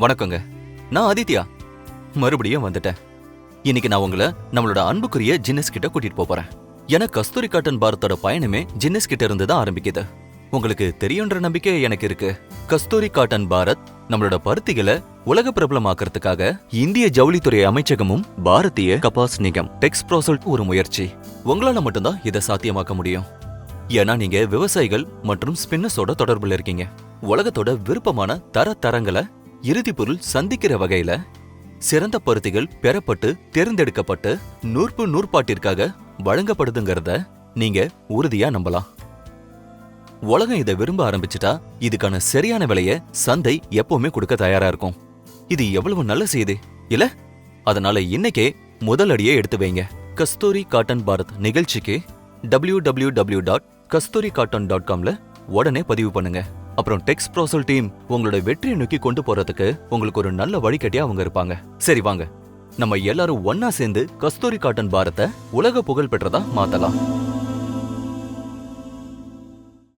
வணக்கங்க. நான் ஆதித்யா. மறுபடியும் வந்துட்டேன். இன்னைக்கு நான் உங்களை நம்மளோட அன்புக்குரிய ஜின்னஸ் கிட்ட கூட்டிட்டு போறேன். ஏன்னா கஸ்தூரி காட்டன் பாரத்தோட பயணமே ஜின்னஸ் கிட்ட இருந்து தான் ஆரம்பிக்குது. உங்களுக்கு தெரியுன்ற நம்பிக்கை எனக்கு இருக்கு. கஸ்தூரி காட்டன் பாரத் நம்மளோட பருத்திகளை உலக பிரபலமாக்குறதுக்காக இந்திய ஜவுளித்துறை அமைச்சகமும் பாரதிய கபாஸ் நிகம் டெக்ஸ் ப்ரோசல் ஒரு முயற்சி. உங்களால மட்டும்தான் இதை சாத்தியமாக்க முடியும். ஏன்னா நீங்க விவசாயிகள் மற்றும் ஸ்பின்னஸோட தொடர்புல இருக்கீங்க. உலகத்தோட விருப்பமான தர தரங்களை இறுதி பொருள் சந்திக்கிற வகையில சிறந்த பருத்திகள் பெறப்பட்டு தேர்ந்தெடுக்கப்பட்டு நூற்பு நூற்பாட்டிற்காக வழங்கப்படுதுங்கிறத நீங்க உறுதியா நம்பலாம். உலகம் இதை விரும்ப ஆரம்பிச்சிட்டா இதுக்கான சரியான விலைய சந்தை எப்பவுமே கொடுக்க தயாரா இருக்கும். இது எவ்வளவு நல்ல செய்தி இல்ல? அதனால இன்னைக்கே முதல் அடியே எடுத்து வைங்க. கஸ்தூரி காட்டன் பாரத் நிகழ்ச்சிக்கு W W W dot Kasturi cotton dot காம்ல உடனே பதிவு பண்ணுங்க. அப்புறம் டெக்ஸ் ப்ரோசல் டீம் உங்களோட வெற்றியை நோக்கி கொண்டு போறதுக்கு உங்களுக்கு ஒரு நல்ல வழிகட்டியா அவங்க இருப்பாங்க. சரி வாங்க. நம்ம எல்லாரும் ஒன்னா சேர்ந்து கஸ்தூரி காட்டன் பாரத்தை உலக புகழ் பெற்றதா மாத்தலாம்.